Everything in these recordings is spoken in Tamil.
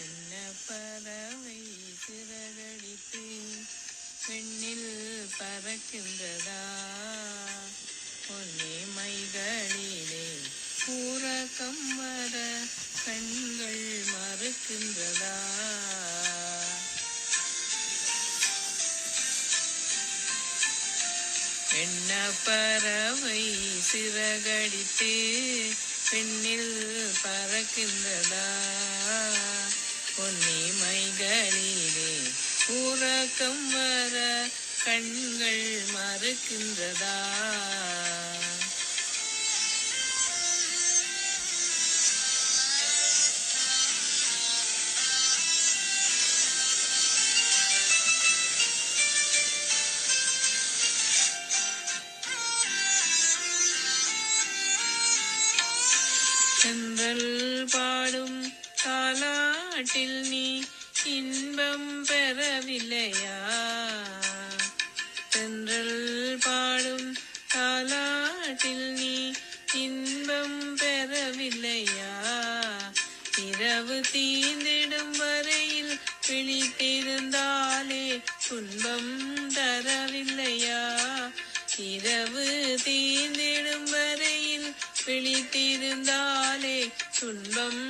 என்ன பறவை சிறகடித்து பெண்ணில் பறக்கின்றதா? பொன்னே மைகளிலே பூரகம் கம்மர கண்கள் மறுக்கின்றதா? என்ன பறவை சிறகடித்து பெண்ணில் பறக்கின்றதா? பொன்னிமைகளிலே உறக்கம் வர கண்கள் மறுக்கின்றதா? சென்றல் பாடும் தாலாட்டில் நீ இன்பம் பெறவில்லையா? தென்றல் பாடும் தாலாட்டில் நீ இன்பம் பெறவில்லையா? இரவு தீந்திடும் வரையில் விழித்திருந்தாலே துன்பம் தரவில்லையா? இரவு தீந்திடும் வரையில் விழித்திருந்தாலே துன்பம்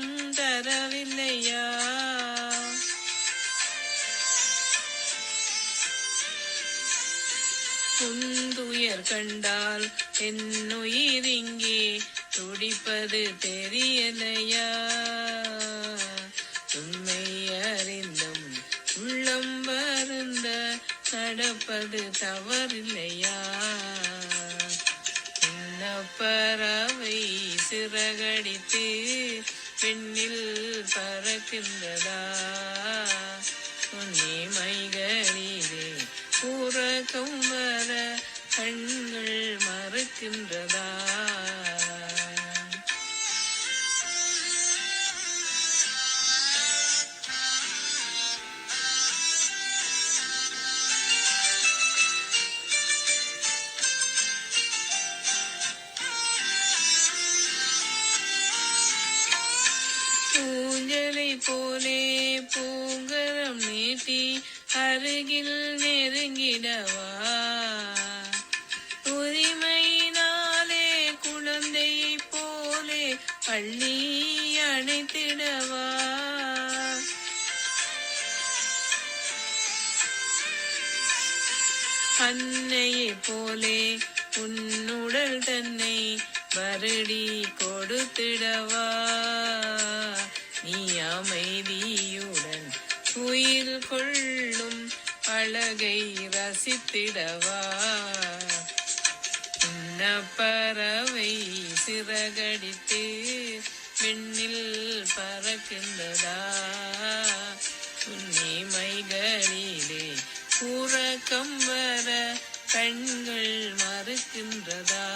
உந்துயர் கண்டால் என்னுயிர் இங்கே துடிப்பது தெரியலையா? உண்மை அறிந்தும் உள்ளம் வருந்த நடப்பது தவறில்லையா? என்ன பறவை சிறகடித்து பெண்ணில் பறக்கின்றதா? உன்னி மைகளிலே உறக்கம் வர கண்கள் மறுக்கின்றதா? ஊஞ்சலை போலே பூங்கரம் நீட்டி அருகில் நெருங்கிடவா? போலே பள்ளி அணைத்திடவா? அன்னையை போலே உன்னுடல் தன்னை வருடி கொடுத்திடவா? நீ அமைதியுடன் உயிர் கொள்ளும் அழகை ரசித்திடவா? உன்ன பறவை சிறகடித்து விண்ணில் பறக்கின்றதா? உன்னி மைகளிலே உறக்கம் வர கண்கள் மறுக்கின்றதா?